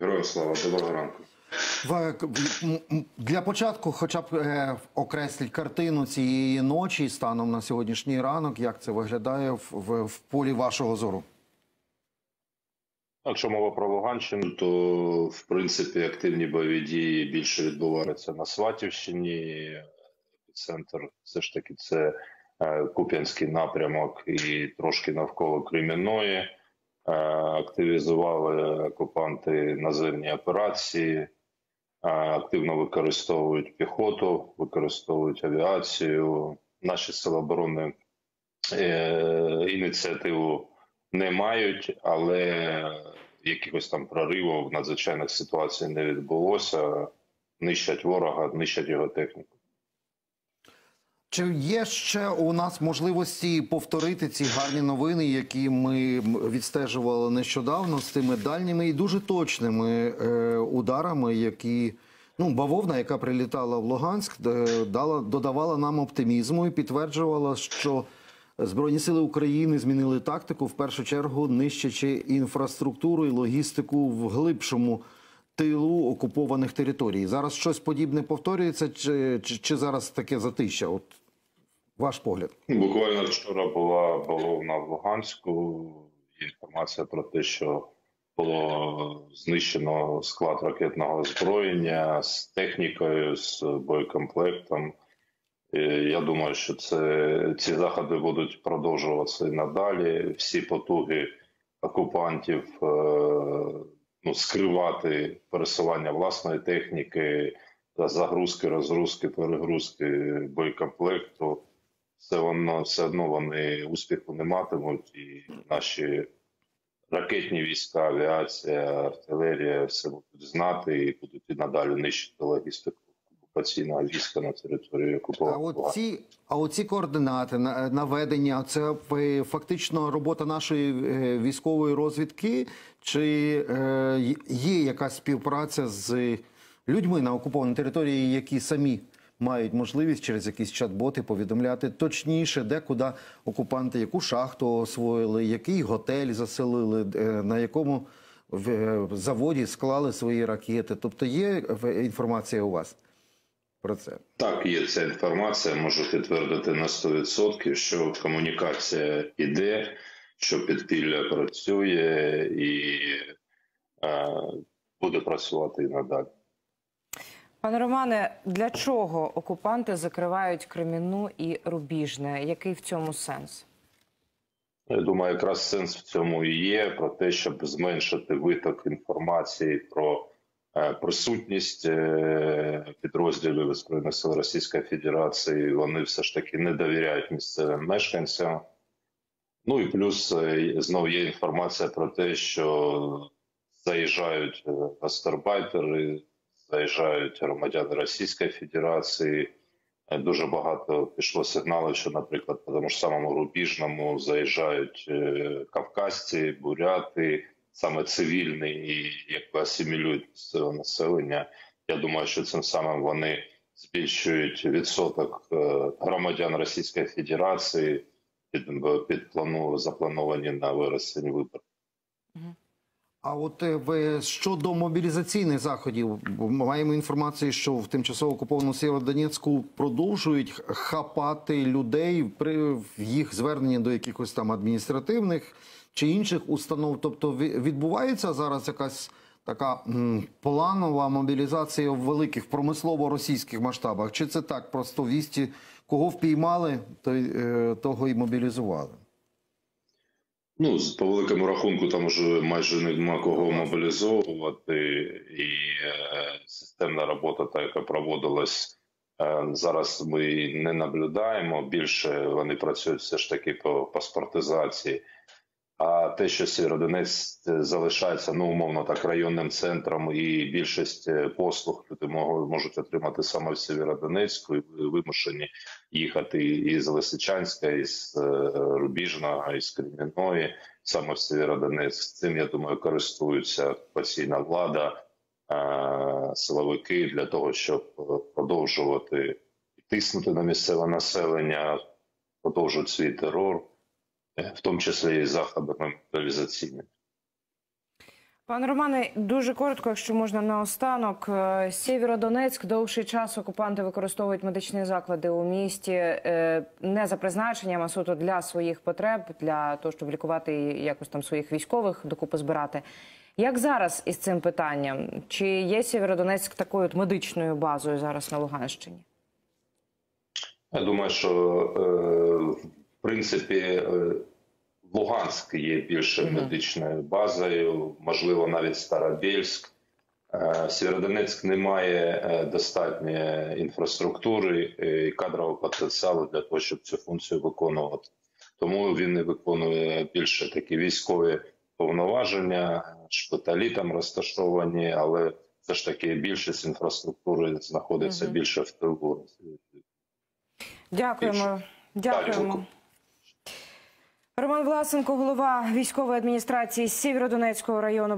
Героям слава, доброго ранку. Для початку, хоча б е, окресліть картину цієї ночі станом на сьогоднішній ранок, як це виглядає в, в, в полі вашого зору? Якщо мова про Луганщину, то в принципі активні бойові дії більше відбуваються на Сватівщині. Центр все ж таки це е, Куп'янський напрямок і трошки навколо Кремінної. Е, активізували окупанти наземні операції, е, активно використовують піхоту, використовують авіацію. Наші сили оборони ініціативу не мають, але якихось там проривів надзвичайних ситуацій не відбулося. Нищать ворога, нищать його техніку. Чи є ще у нас можливості повторити ці гарні новини, які ми відстежували нещодавно з тими дальніми і дуже точними е, ударами, які ну бавовна, яка прилітала в Луганськ, дала додавала нам оптимізму і підтверджувала, що Збройні сили України змінили тактику в першу чергу, нищачи інфраструктуру і логістику в глибшому тилу окупованих територій. Зараз щось подібне повторюється, чи чи, чи зараз таке затища? От ваш погляд? Буквально вчора була бавовна в Луганську. Інформація про те, що було знищено склад ракетного озброєння з технікою, з боєкомплектом. Я думаю, що це ці заходи будуть продовжуватися надалі. Всі потуги окупантів е, ну, скривати пересування власної техніки, загрузки, розгрузки, перегрузки боєкомплекту. Все воно все одно вони успіху не матимуть, і наші ракетні війська, авіація, артилерія все будуть знати і будуть і надалі нищити логістику окупаційного війська на території окупованого. А оці, а оці координати наведення, це фактично робота нашої е, військової розвідки, чи е, є якась співпраця з людьми на окупованій території, які самі мають можливість через якісь чат-боти повідомляти точніше, де куди окупанти, яку шахту освоїли, який готель заселили, е, на якому в заводі склали свої ракети. Тобто є інформація у вас про це. Так, є ця інформація. Можу підтвердити на 100%, що комунікація іде, що підпілля працює і е, буде працювати і надалі. Пане Романе, для чого окупанти закривають Кремінну і Рубіжне? Який в цьому сенс? Я думаю, якраз сенс в цьому і є про те, щоб зменшити виток інформації про Е, присутність е, підрозділів збройних сил Російської Федерації. Вони все ж таки не довіряють місцевим мешканцям. Ну і плюс е, знову є інформація про те, що заїжджають гастарбайтери, заїжджають громадяни Російської Федерації. Дуже багато пішло сигналів, що, наприклад, по тому ж самому Рубіжному заїжджають кавказці, буряти, саме цивільний і як асимілюють населення. Я думаю, що цим самим вони збільшують відсоток е, громадян Російської Федерації під під плану заплановані на вересень вибори. А от е, щодо мобілізаційних заходів маємо інформацію, що в тимчасово окупованому Сєвєродонецьку продовжують хапати людей при їх зверненні до якихось там адміністративних чи інших установ. Тобто відбувається зараз якась така планова мобілізація в великих промислово-російських масштабах? Чи це так просто вісті, кого впіймали, е, того і мобілізували? Ну, по великому рахунку, там вже майже нема кого мобілізовувати, і е, системна робота, та яка проводилась е, зараз, ми не наблюдаємо. Більше вони працюють все ж таки по паспортизації. А те, що Сєвєродонець залишається ну умовно так районним центром, і більшість е, послуг люди можуть отримати саме в Сєвєродонецьку, і вимушені їхати із Лисичанська, із е, Рубіжна, із Кремінної, саме в Сєвєродонецьк. Цим я думаю, користуються окупаційна влада, е, силовики для того, щоб продовжувати тиснути на місцеве населення, продовжують свій терор в тому числі і заходами мобілізаційними. Пане Романе, дуже коротко, якщо можна наостанок. Е, Сєвєродонецьк довший час окупанти використовують медичні заклади у місті е, не за призначенням, а суто для своїх потреб, для того, щоб лікувати якось там своїх військових докупи збирати. Як зараз із цим питанням? Чи є Сєвєродонецьк такою от медичною базою зараз на Луганщині? Я думаю, що е, принципі е, Луганськ є більше медичною базою, можливо, навіть Старобільськ. Е, Сєвєродонецьк не має е, достатньої інфраструктури і кадрового потенціалу для того, щоб цю функцію виконувати. Тому він і виконує більше такі військові повноваження, шпиталі там розташовані, але все ж таки більшість інфраструктури знаходиться більше в тилу. Дякуємо. Дякуємо. Роман Власенко, голова військової адміністрації Сєвєродонецького району.